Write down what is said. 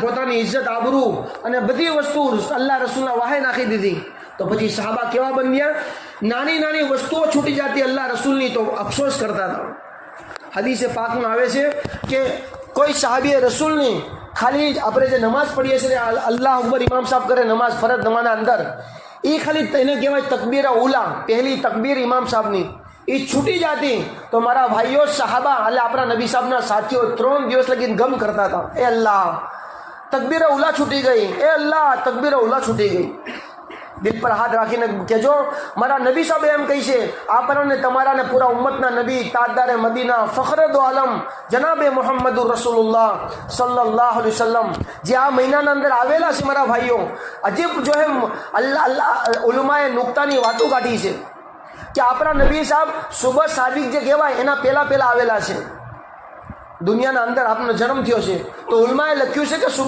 પોતાની ઇજ્જત આબરૂ અને બધી વસ્તુ અલ્લાહ રસૂલના વાહે નાખી દીધી. તો પછી સાહબા કેવા બન્યા? નાની નાની વસ્તુઓ છૂટી જતી અલ્લાહ રસૂલની તો અફસોસ કરતા હતા. હદીસે પાકમાં આવે છે કે કોઈ સાહેબીએ રસૂલની ખાલી આપણે જે નમાઝ પડીએ છીએ અલ- અલ્લાહ અકબર ઇમામ સાહેબ કરે નમાઝ ફરજ નમાના અંદર. એ ખાલી એને કહેવાય તકબીરા ઉલા, પહેલી તકબીર ઇમામ સાહેબની. એ છૂટી જાતી તો મારા ભાઈઓ સાહાબા એટલે આપણા નબી સાહેબના સાથીઓ ત્રણ દિવસ લગીને ગમ કરતા હતા. એ અલ્લાહ તકબીરા ઉલા છૂટી ગઈ એ અલ્લાહ તકબીર ઉલા છૂટી ગઈ દિલ પર હાથ રાખીને કહેજો મારા નબી સાહેબ એમ કહી છે આપણને તમારાને પૂરા ઉમ્મતના નબી તાજદારે મદીના ફખરે આલમ જનાબે મોહમ્મદુર રસુલ્લાહ સલ્લાહ વસલ્લમ જે આ મહિનાના અંદર આવેલા છે મારા ભાઈઓ અજીબ જો એમ અલ્લાહ અલ્લાહ ઉલમાએ નુકતાની વાતો કાઢી છે કે આપણા નબી સાહેબ સુબહ સાદિક જે કહેવાય એના પહેલા પહેલા આવેલા છે દુનિયાના અંદર આપનો જન્મ થયો છે તો ઉલમાએ લખ્યું છે કે સુબહ